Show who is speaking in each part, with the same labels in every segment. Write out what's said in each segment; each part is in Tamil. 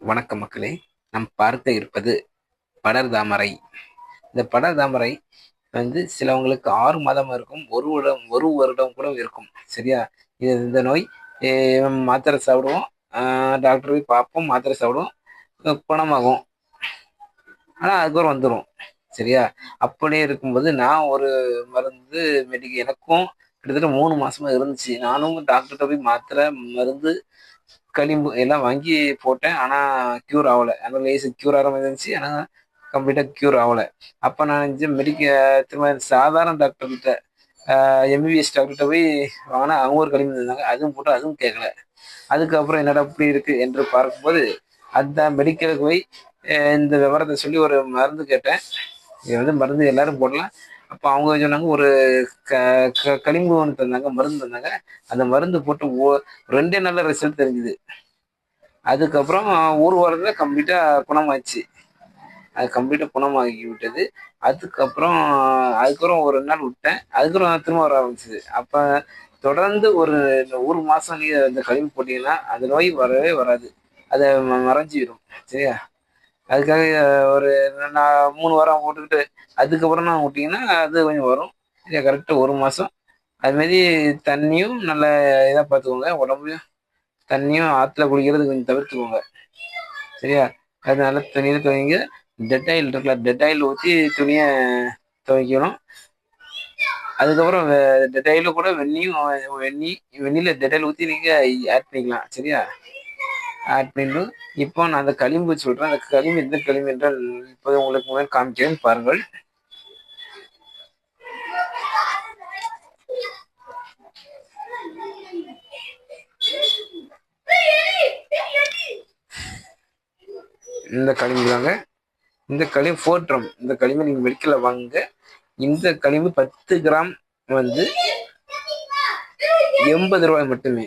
Speaker 1: வணக்கம் மக்களே. நாம் பார்க்க இருப்பது படர் தாமரை. இந்த படர் தாமரை வந்து சிலவங்களுக்கு ஆறு மாதம் இருக்கும் ஒரு வருடம் ஒரு வருடம் கூட இருக்கும். சரியா? இது இந்த நோய் மாத்திரை சாப்பிடுவோம். டாக்டர் போய் பார்ப்போம் மாத்திரை சாப்பிடுவோம். குணமாகும். ஆனால் அதுக்கப்புறம் வந்துடும் சரியா? அப்படியே இருக்கும்போது நான் ஒரு மருந்து மெடிக்க எனக்கும் கிட்டத்தட்ட மூணு மாசமா இருந்துச்சு. நானும் டாக்டர்கிட்ட போய் மாத்திரை மருந்து களிம்பு எல்லாம் வாங்கி போட்டேன். ஆனால் க்யூர் ஆகலை. ஆனால் லேசு க்யூர் ஆகிற மாதிரி இருந்துச்சு. ஆனால் கம்ப்ளீட்டாக க்யூர் ஆகலை. அப்போ நான் நினச்சி மெடிக்க திரும்ப சாதாரண டாக்டர்கிட்ட எம்பிபிஎஸ் டாக்டர்கிட்ட போய் வாங்கினா அவங்க ஒரு களிம்பு இருந்தாங்க அதுவும் போட்டு அதுவும் கேட்கல அதுக்கப்புறம் என்னடா இப்படி இருக்கு என்று பார்க்கும்போது அந்த மெடிக்கலுக்கு போய் இந்த விவரத்தை சொல்லி ஒரு மருந்து கேட்டேன். இது வந்து மருந்து எல்லாரும் போடலாம். அப்போ அவங்க சொன்னாங்க ஒரு க க- களிம்பு ஒன்று தந்தாங்க மருந்து தந்தாங்க. அந்த மருந்து போட்டு ஓ ரெண்டே நல்ல ரிசல்ட் தெரிஞ்சுது. அதுக்கப்புறம் ஒரு வாரத்தில் கம்ப்ளீட்டாக குணமாச்சு. அது கம்ப்ளீட்டாக குணமாகி விட்டது. அதுக்கப்புறம் அதுக்கப்புறம் ஒரு ரெண்டு நாள் விட்டேன். அதுக்கப்புறம் திரும்ப வர ஆரம்பிச்சது. அப்போ தொடர்ந்து ஒரு ஒரு மாதம் நீ அந்த கழிவு போட்டீங்கன்னா அந்த நோய் வரவே வராது. அதை ம- மறைஞ்சிடும் சரியா? அதுக்காக ஒரு நான் மூணு வாரம் போட்டுக்கிட்டு அதுக்கப்புறம் நான் விட்டிங்கன்னா அது கொஞ்சம் வரும். சரியா கரெக்டாக ஒரு மாதம் அதுமாரி தண்ணியும் நல்ல இதாக பார்த்துக்கோங்க உடம்பையும் தண்ணியும் ஆற்றுல குடிக்கிறது கொஞ்சம் தவிர்த்துக்கோங்க. சரியா? அது அதனால துணியில் துவைங்க டெட்டாயில் இருக்குல்ல டெட்டாயில் ஊற்றி துணியை துவைக்கணும். அதுக்கப்புறம் டெட்டாயில் கூட வெந்நியும் வெந்நி வெந்நியில் டெட்டாயில் ஊற்றி நீங்கள் ஆட் பண்ணிக்கலாம். சரியா? ஆட் இப்போ நான் அந்த களிம்பு சொல்கிறேன் அந்த களிம்பு எந்த களிம்பு என்றால் இப்போது உங்களுக்கு முன்னாடி காமிக்கிறேன். பாருங்கள். இந்த களிம்பு தாங்க. இந்த களிம்பு ஃபோட்ரம் இந்த களிம்பு நீங்கள் மெடிக்கலில் வாங்குங்க. இந்த களிம்பு பத்து கிராம் வந்து எண்பது ரூபாய் மட்டுமே.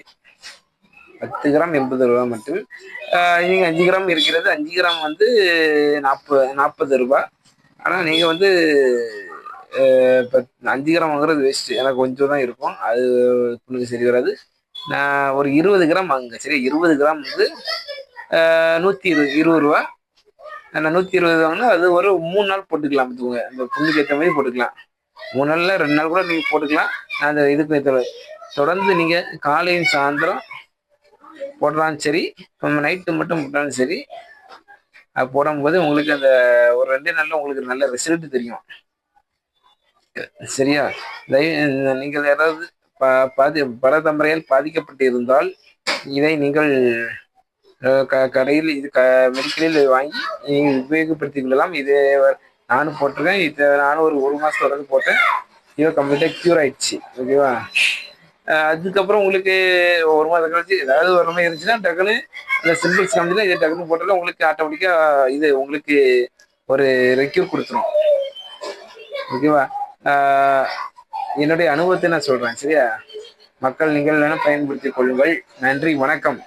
Speaker 1: பத்து கிராம் எண்பது ரூபா மட்டும். நீங்கள் நீங்க அஞ்சு கிராம் இருக்கிறது அஞ்சு கிராம் வந்து நாற்பது நாற்பது ரூபா. ஆனால் நீங்கள் வந்து அஞ்சு கிராம் வாங்குறது வேஸ்ட் எனக்கு கொஞ்சம் தான் இருக்கும். அது உங்களுக்கு சரி வராது. நான் ஒரு இருபது கிராம் வாங்குங்க சரி இருபது கிராம் வந்து நூற்றி இருபது இருபது ரூபா. நான் நூற்றி இருபது வாங்கினா அது ஒரு மூணு நாள் போட்டுக்கலாம் பார்த்துக்கோங்க. அந்த புண்ணுக்கு ஏற்ற மாதிரி போட்டுக்கலாம். மூணு நாளில் ரெண்டு நாள் கூட நீங்கள் போட்டுக்கலாம். நான் அந்த இதுக்கு ஏற்ற தொடர்ந்து நீங்கள் காலையும் சாயந்தரம் போடலாம் சரி நைட்டு மட்டும் போட்டாலும் சரி அது போடும்போது உங்களுக்கு அந்த ஒரு ரெண்டே நாளில் உங்களுக்கு நல்ல ரிசல்ட் தெரியும். சரியா? தயவு நீங்கள் யாராவது பாதி பரதம்பரையால் பாதிக்கப்பட்டு இருந்தால் இதை நீங்கள் க கடையில் இது க மெடிக்கலில் வாங்கி நீங்கள் உபயோகப்படுத்திக் கொள்ளலாம். இது நானும் போட்டிருக்கேன். இது நானும் ஒரு ஒரு மாதம் தொடர்ந்து போட்டேன். இது கம்ப்ளீட்டாக க்யூர் ஆயிடுச்சு. ஓகேவா? அதுக்கப்புறம் உங்களுக்கு ஒரு மாதம் கழிச்சு ஏதாவது ஒரு மாதிரி இருந்துச்சுன்னா டக்குன்னு அந்த சிம்பிள்ஸ் காமிச்சுன்னா இதை டக்குன்னு போட்டாலும் உங்களுக்கு ஆட்டோமேட்டிக்காக இது உங்களுக்கு ஒரு ரெக்யூர் கொடுத்துரும். ஓகேவா ஆஹ் என்னுடைய அனுபவத்தை நான் சொல்கிறேன் சரியா? மக்கள் நீங்கள் வேணால் பயன்படுத்திக் கொள்ளுங்கள். நன்றி வணக்கம்.